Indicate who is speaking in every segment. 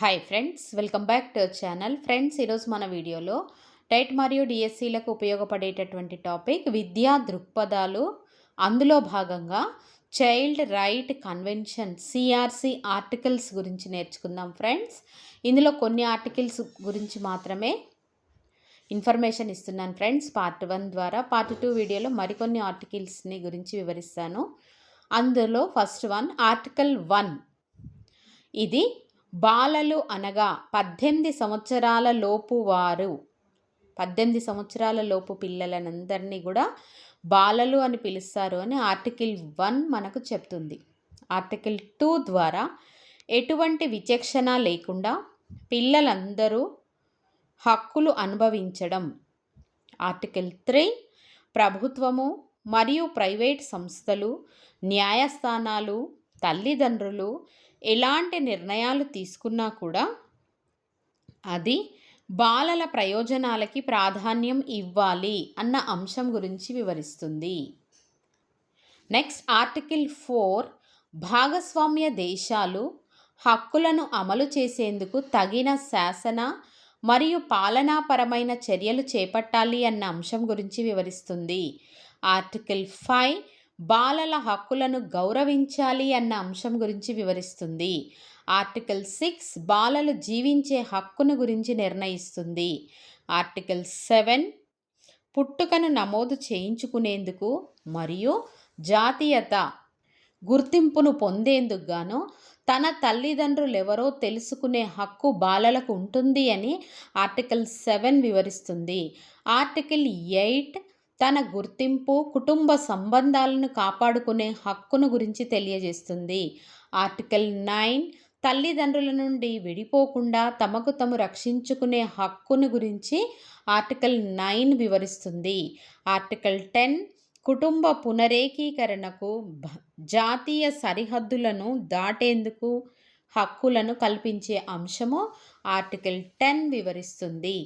Speaker 1: Hi friends welcome back to channel friends ఈరోజు మన వీడియోలో టైట్ మరియు డిఎస్సీలకు ఉపయోగపడేటటువంటి టాపిక్ విద్యా దృక్పథాలు. అందులో భాగంగా child right convention CRC articles గురించి నేర్చుకుందాం ఫ్రెండ్స్ ఇందులో కొన్ని ఆర్టికల్స్ గురించి మాత్రమే ఇన్ఫర్మేషన్ ఇస్తున్నాను ఫ్రెండ్స్ పార్ట్ వన్ ద్వారా పార్ట్ టూ వీడియోలో మరికొన్ని ఆర్టికల్స్ని గురించి వివరిస్తాను. అందులో ఫస్ట్ వన్ ఆర్టికల్ వన్ ఇది బాలలు అనగా పద్దెనిమిది సంవత్సరాల లోపు వారు. పద్దెనిమిది సంవత్సరాల లోపు పిల్లలనందరినీ కూడా బాలలు అని పిలుస్తారు అని ఆర్టికల్ వన్ మనకు చెప్తుంది. ఆర్టికల్ టూ ద్వారా ఎటువంటి విచక్షణ లేకుండా పిల్లలందరూ హక్కులు అనుభవించడం. ఆర్టికల్ త్రీ ప్రభుత్వము మరియు ప్రైవేట్ సంస్థలు న్యాయస్థానాలు తల్లిదండ్రులు ఎలాంటి నిర్ణయాలు తీసుకున్నా కూడా అది బాలల ప్రయోజనాలకి ప్రాధాన్యం ఇవ్వాలి అన్న అంశం గురించి వివరిస్తుంది. నెక్స్ట్ ఆర్టికల్ ఫోర్ భాగస్వామ్య దేశాలు హక్కులను అమలు చేసేందుకు తగిన శాసన మరియు పాలనాపరమైన చర్యలు చేపట్టాలి అన్న అంశం గురించి వివరిస్తుంది. ఆర్టికల్ ఫైవ్ బాలల హక్కులను గౌరవించాలి అన్న అంశం గురించి వివరిస్తుంది. ఆర్టికల్ సిక్స్ బాలలు జీవించే హక్కును గురించి నిర్ణయిస్తుంది. ఆర్టికల్ సెవెన్ పుట్టుకను నమోదు చేయించుకునేందుకు మరియు జాతీయత గుర్తింపును పొందేందుకు గాను తన తల్లిదండ్రులు ఎవరో తెలుసుకునే హక్కు బాలలకు ఉంటుంది అని ఆర్టికల్ సెవెన్ వివరిస్తుంది. ఆర్టికల్ ఎయిట్ తన గుర్తింపు కుటుంబ సంబంధాలను కాపాడుకునే హక్కును గురించి తెలియజేస్తుంది. ఆర్టికల్ నైన్ తల్లిదండ్రుల నుండి విడిపోకుండా తమకు తము రక్షించుకునే హక్కును గురించి ఆర్టికల్ నైన్ వివరిస్తుంది. ఆర్టికల్ టెన్ కుటుంబ పునరేకీకరణకు జాతీయ సరిహద్దులను దాటేందుకు హక్కులను కల్పించే అంశము ఆర్టికల్ టెన్ వివరిస్తుంది.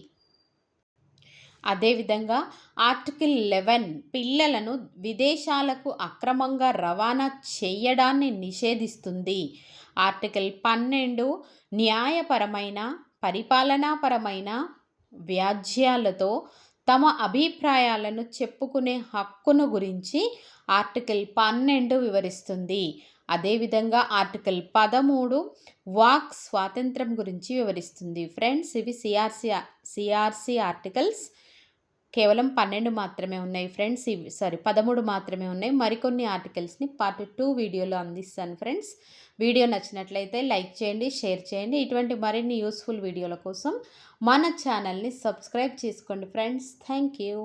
Speaker 1: అదేవిధంగా ఆర్టికల్ లెవెన్ పిల్లలను విదేశాలకు అక్రమంగా రవాణా చేయడాన్ని నిషేధిస్తుంది. ఆర్టికల్ పన్నెండు న్యాయపరమైన పరిపాలనాపరమైన వ్యాజ్యాలతో తమ అభిప్రాయాలను చెప్పుకునే హక్కును గురించి ఆర్టికల్ పన్నెండు వివరిస్తుంది. అదేవిధంగా ఆర్టికల్ పదమూడు వాక్ స్వాతంత్రం గురించి వివరిస్తుంది. ఫ్రెండ్స్ ఇవి సిఆర్సి సిఆర్సి ఆర్టికల్స్. కేవలం పన్నెండు మాత్రమే ఉన్నాయి ఫ్రెండ్స్. ఇవి సారీ పదమూడు మాత్రమే ఉన్నాయి. మరికొన్ని ఆర్టికల్స్ని పార్ట్ టూ వీడియోలో అందిస్తాను ఫ్రెండ్స్. వీడియో నచ్చినట్లయితే లైక్ చేయండి షేర్ చేయండి. ఇటువంటి మరిన్ని యూస్ఫుల్ వీడియోల కోసం మన ఛానల్ని సబ్స్క్రైబ్ చేసుకోండి ఫ్రెండ్స్. Thank you